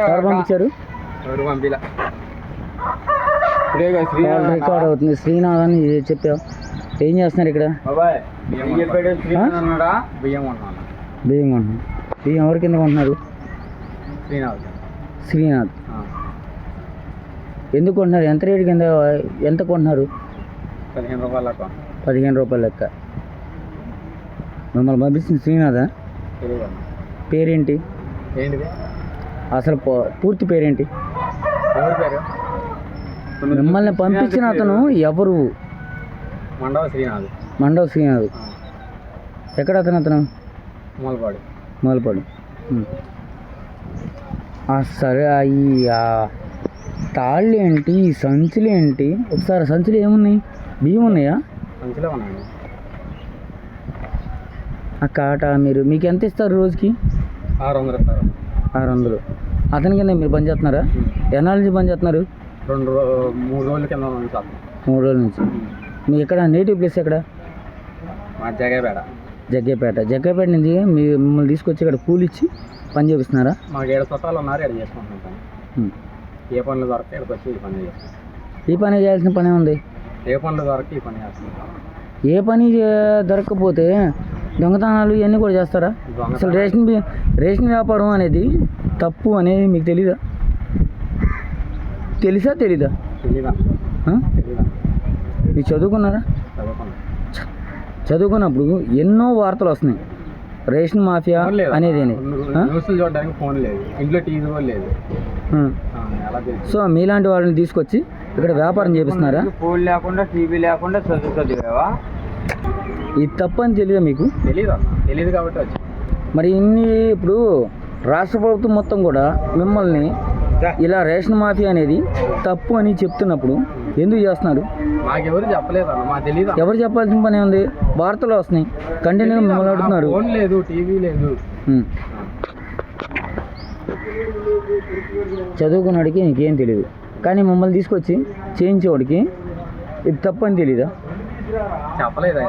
ఎవరు పంపించారు? ఎవరు పంపిలా. కాల్ రికార్డ్ అవుతుంది? శ్రీనాథ్ అని చెప్పావు. ఏం చేస్తున్నారు ఇక్కడ? బియ్యం కొంటున్నాను బియ్యం ఎవరి కింద కొంటున్నారు శ్రీనాథ్. శ్రీనాథ్. ఎందుకు కొంటున్నారు ఎంత రేటు కింద ఎంత కొంటున్నారు పదిహేను రూపాయలకు పదిహేను రూపాయల లెక్క. మిమ్మల్ని పంపించిన శ్రీనాథా? పేరేంటి? ఏంటిది? అసలు పూ- పూర్తి పేరేంటి? మిమ్మల్ని పంపించిన అతను ఎవరు? మండవ శ్రీనాథ్. మండవ శ్రీనాథ్. ఎక్కడ అతను అతను? మొలపాడు. మొదలుపడు ఆ సరే ఆ తాళ్ళు ఏంటి ఈ సంచులు ఏంటి ఒకసారి సంచులు ఏమున్నాయి? బియ్యం ఉన్నాయా? మంచిలో ఉన్నాడు ఆ కాట మీరు మీకు ఎంత ఇస్తారు రోజుకి? ఆరు వందలు ఆరు వందలు. అతని కింద మీరు పని చేస్తున్నారా? ఎన్నాళ్ళ నుంచి పని చేస్తున్నారు? రెండు మూడు రోజుల కింద మూడు రోజుల నుంచి. మీ ఎక్కడ నేటివ్ ప్లేస్ ఎక్కడ? మా జగేపేట జగ్గేపేట. జగ్గేపేట నుంచి మీ మిమ్మల్ని తీసుకొచ్చి ఇక్కడ కూలి ఇచ్చి పని చేపిస్తున్నారా? మాకు ఏడు చుట్టాలు ఉన్నారు ఇక్కడ చేసుకుంటున్నాం. ఏ పనులు దొరకతే ఇక్కడికి వచ్చి ఈ పని చేస్తాం ఈ పని చేయాల్సిన పని ఉంది? ఏ పనులు దొరక ఈ పని చేస్తాం ఏ పని దొరకకపోతే దొంగతనాలు ఇవన్నీ కూడా చేస్తారా? అసలు రేషన్ రేషన్ వ్యాపారం అనేది తప్పు అనేది మీకు తెలీదా? తెలుసా తెలీదా? మీరు చదువుకున్నారా? చదువుకున్నాం చదువుకున్నప్పుడు ఎన్నో వార్తలు వస్తున్నాయి. Ration mafia? అనేది ఫోన్ లేదు. ఇంట్లో టీవీ లేదు. సో మీలాంటి వాళ్ళని తీసుకొచ్చి ఇక్కడ వ్యాపారం చేపిస్తున్నారా? ఫోన్ లేకుండా టీవీ లేకుండా చదువు చదివావా? ఇది తప్పు అని తెలియదా మీకు అన్న. తెలీదు కాబట్టి మరి ఇన్ని ఇప్పుడు రాష్ట్ర ప్రభుత్వం మొత్తం కూడా మిమ్మల్ని ఇలా రేషన్ మాఫియా అనేది తప్పు అని చెప్తున్నప్పుడు ఎందుకు చేస్తున్నారు? మాకెవరు చెప్పలేదు తెలీదు అన్న. ఎవరు చెప్పాల్సిన పని ఉంది వార్తలు వస్తున్నాయి. కంటిన్యూగా మిమ్మల్ని అడుగుతున్నారు. ఫోన్ లేదు టీవీ లేదు. చదువుకున్నాడికి నీకేం తెలియదు కానీ మమ్మల్ని తీసుకొచ్చి చేయించేవాడికి ఇది తప్పు అని తెలీదా? చెప్పలేదు